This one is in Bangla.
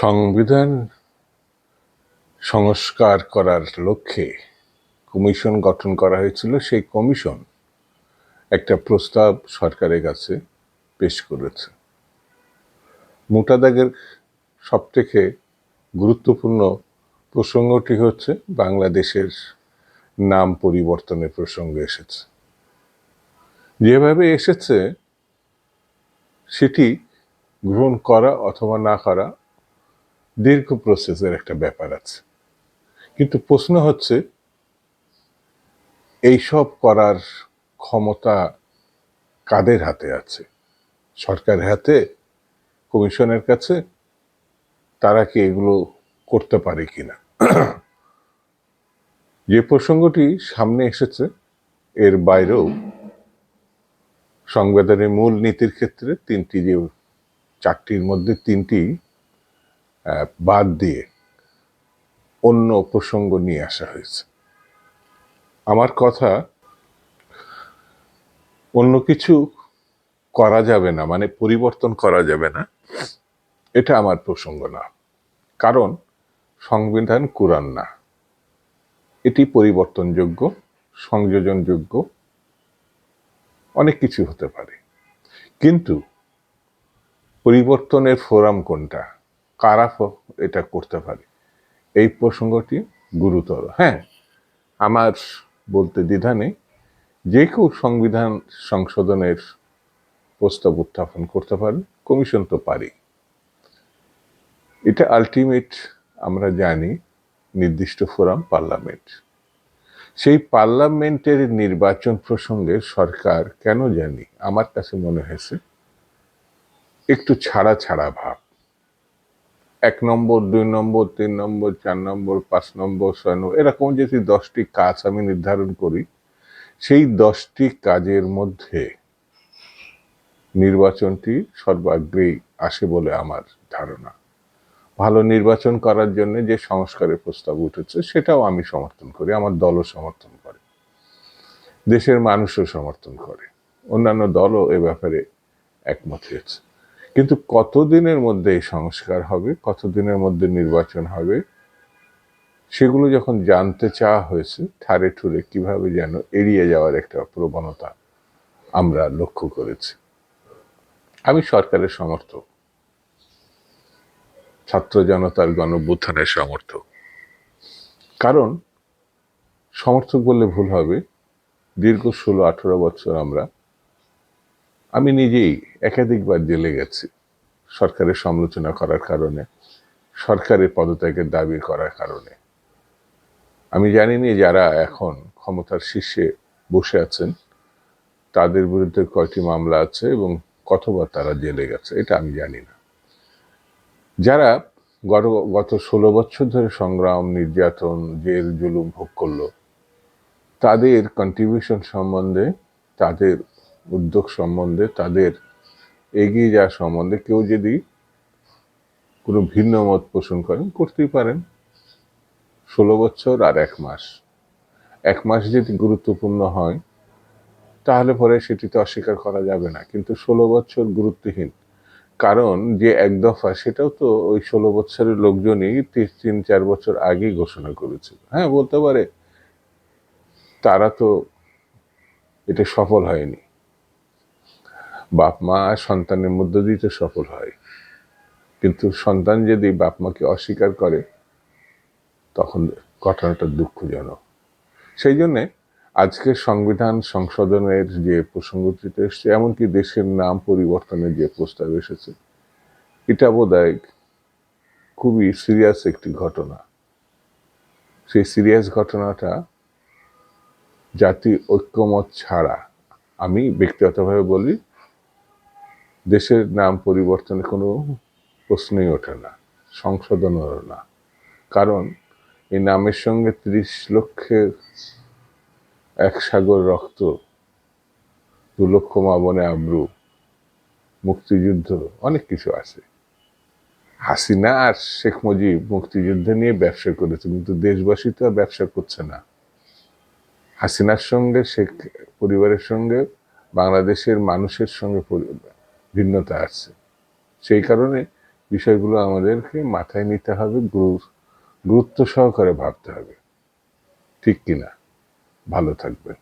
সংবিধান সংস্কার করার লক্ষ্যে কমিশন গঠন করা হয়েছিল, সেই কমিশন একটা প্রস্তাব সরকারের কাছে পেশ করেছে। মোটা দাগের সবথেকে গুরুত্বপূর্ণ প্রসঙ্গটি হচ্ছে, বাংলাদেশের নাম পরিবর্তনের প্রসঙ্গ এসেছে। যেভাবে এসেছে, সেটি গ্রহণ করা অথবা না করা দীর্ঘ প্রসেসের একটা ব্যাপার আছে। কিন্তু প্রশ্ন হচ্ছে, এইসব করার ক্ষমতা কাদের হাতে আছে? সরকারের হাতে? কমিশনের কাছে? তারা কি এগুলো করতে পারে কিনা? যে প্রসঙ্গটি সামনে এসেছে, এর বাইরেও সংবিধানের মূল নীতির ক্ষেত্রে তিনটি যে, চারটির মধ্যে তিনটি বাদ দিয়ে অন্য প্রসঙ্গ নিয়ে আসা হয়েছে। আমার কথা অন্য কিছু করা যাবে না মানে পরিবর্তন করা যাবে না, এটা আমার প্রসঙ্গ না। কারণ সংবিধান কোরআন না। এটি পরিবর্তনযোগ্য, সংযোজনযোগ্য, অনেক কিছু হতে পারে। কিন্তু পরিবর্তনের ফোরাম কোনটা? কারা এটা করতে পারে। এই প্রসঙ্গটি গুরুতর। হ্যাঁ আমার বলতে দ্বিধা নেই। যে কেউ সংবিধান সংশোধনের প্রস্তাব উত্থাপন করতে পারে, কমিশন তো পারে এটা আলটিমেট আমরা জানি, নির্দিষ্ট ফোরাম পার্লামেন্ট। সেই পার্লামেন্টের নির্বাচন প্রসঙ্গে সরকার কেন জানি, আমার কাছে মনে হয়েছে, একটু ছাড়া ছাড়া ভাব। এক নম্বর, দুই নম্বর, তিন নম্বর, চার নম্বর, পাঁচ নম্বর, ছয় নম্বর, এরকম যদি দশটি কাজ আমি নির্ধারণ করি, সেই দশটি কাজের মধ্যে নির্বাচনটি সর্বাগ্রেই আসে বলে আমার ধারণা। ভালো নির্বাচন করার জন্য যে সংস্কারের প্রস্তাব উঠেছে, সেটাও আমি সমর্থন করি, আমার দলও সমর্থন করে, দেশের মানুষও সমর্থন করে, অন্যান্য দলও এ ব্যাপারে একমত হয়েছে। কিন্তু কতদিনের মধ্যে এই সংস্কার হবে? কতদিনের মধ্যে নির্বাচন হবে? সেগুলো যখন জানতে চাওয়া হয়েছে ঠারে ঠুরে কীভাবে যেন এড়িয়ে যাওয়ার একটা প্রবণতা আমরা লক্ষ্য করেছি। আমি সরকারের সমর্থক। ছাত্র জনতার গণভ্যুত্থানের সমর্থক। কারণ, সমর্থক বললে ভুল হবে। দীর্ঘ ষোলো আঠেরো বছর আমরা আমি নিজেই একাধিকবার জেলে গেছি সরকারের সমালোচনা করার কারণে, সরকারের পদত্যাগের দাবি করার কারণে। আমি জানি না যারা এখন ক্ষমতার শীর্ষে বসে আছেন, তাদের বিরুদ্ধে কয়টি মামলা আছে এবং কতবার তারা জেলে গেছে, এটা আমি জানি না। যারা গত গত ষোলো বছর ধরে সংগ্রাম, নির্যাতন, জেল, জুলুম ভোগ করল, তাদের কন্ট্রিবিউশন সম্বন্ধে তাদের উদ্যোগ সম্বন্ধে, তাদের এগিয়ে যাওয়া সম্বন্ধে কেউ যদি কোনো ভিন্ন মত পোষণ করেন, করতেই পারেন। ষোলো বছর আর এক মাস। এক মাস যদি গুরুত্বপূর্ণ হয়, তাহলে পরে সেটিতে অস্বীকার করা যাবে না। কিন্তু ষোলো বছর গুরুত্বহীন। কারণ যে এক দফা, সেটাও তো ওই ষোলো বছরের লোকজনই তিন, চার বছর আগেই ঘোষণা করেছিল। হ্যাঁ বলতে পারে। তারা তো এটা সফল হয়নি। বাপ মা সন্তানের মধ্য দিয়ে তো সফল হয়। কিন্তু সন্তান যদি বাপ মাকে অস্বীকার করে, তখন ঘটনাটা দুঃখজনক। সেই জন্যে আজকের সংবিধান সংশোধনের যে প্রসঙ্গটিতে এসছে, এমনকি দেশের নাম পরিবর্তনের যে প্রস্তাব এসেছে, এটা বোধ খুবই সিরিয়াস একটি ঘটনা। সেই সিরিয়াস ঘটনাটা জাতি ঐক্যমত ছাড়া আমি ব্যক্তিগতভাবে বলি দেশের নাম পরিবর্তনে কোনো প্রশ্নই ওঠে না সংশোধনেরও না। কারণ এই নামের সঙ্গে ত্রিশ লক্ষের এক সাগর রক্ত, দু লক্ষ মা বনে আব্রু, মুক্তিযুদ্ধ, অনেক কিছু আছে। হাসিনা আর শেখ মুজিব মুক্তিযুদ্ধ নিয়ে ব্যবসা করেছে, কিন্তু দেশবাসী তো আর ব্যবসা করছে না। হাসিনার সঙ্গে, শেখ পরিবারের সঙ্গে, বাংলাদেশের মানুষের সঙ্গে ভিন্নতা আছে সেই কারণে বিষয়গুলো আমাদেরকে মাথায় নিতে হবে, গুরু- গুরুত্ব সহকারে ভাবতে হবে। ঠিক কিনা? ভালো থাকবেন।